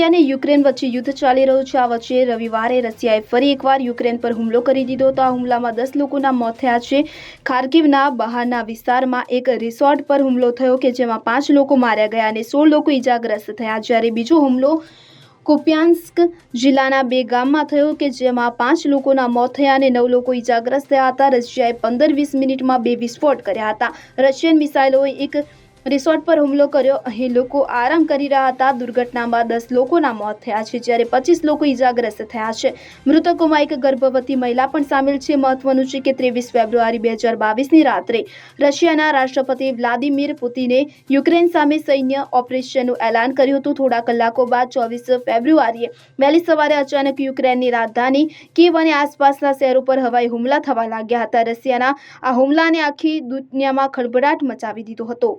Russia અને Ukraine વચ્ચે યુદ્ધ ચાલી રહ્યું છે. આ વચ્ચે રવિવારે રશિયાએ ફરી એકવાર યુક્રેન પર હુમલો કરી દીધો તો આ હુમલામાં દસ લોકોના મોત થયા છે. ખાર્કિવના બહારના વિસ્તારમાં એક રિસોર્ટ પર હુમલો થયો કે જેમાં પાંચ લોકો માર્યા ગયા અને સોળ લોકો ઇજાગ્રસ્ત થયા. જ્યારે બીજો હુમલો કુપ્યાન્સ્ક જિલ્લાના બે ગામમાં થયો કે જેમાં પાંચ લોકોના મોત થયા અને નવ લોકો ઇજાગ્રસ્ત થયા હતા. રશિયાએ પંદર વીસ મિનિટમાં બે વિસ્ફોટ કર્યા હતા. રશિયન મિસાઇલોએ એક રિસોર્ટ પર હુમલો કર્યો. અહીં લોકો આરામ કરી રહ્યા હતા. દુર્ઘટનામાં દસ લોકોના મોત થયા છે, જ્યારે પચીસ લોકો ઇજાગ્રસ્ત થયા છે. મૃતકોમાં એક ગર્ભવતી મહિલા પણ સામેલ છે. મહત્વનું છે કે ત્રેવીસ ફેબ્રુઆરી બે હજાર બાવીસની રાત્રે રશિયાના રાષ્ટ્રપતિ વ્લાદિમીર પુતિને યુક્રેન સામે સૈન્ય ઓપરેશનનું એલાન કર્યું હતું. થોડા કલાકો બાદ ચોવીસ ફેબ્રુઆરીએ વહેલી સવારે અચાનક યુક્રેનની રાજધાની કીવ અને આસપાસના શહેરો પર હવાઈ હુમલા થવા લાગ્યા હતા. રશિયાના આ હુમલાને આખી દુનિયામાં ખળભળાટ મચાવી દીધો હતો.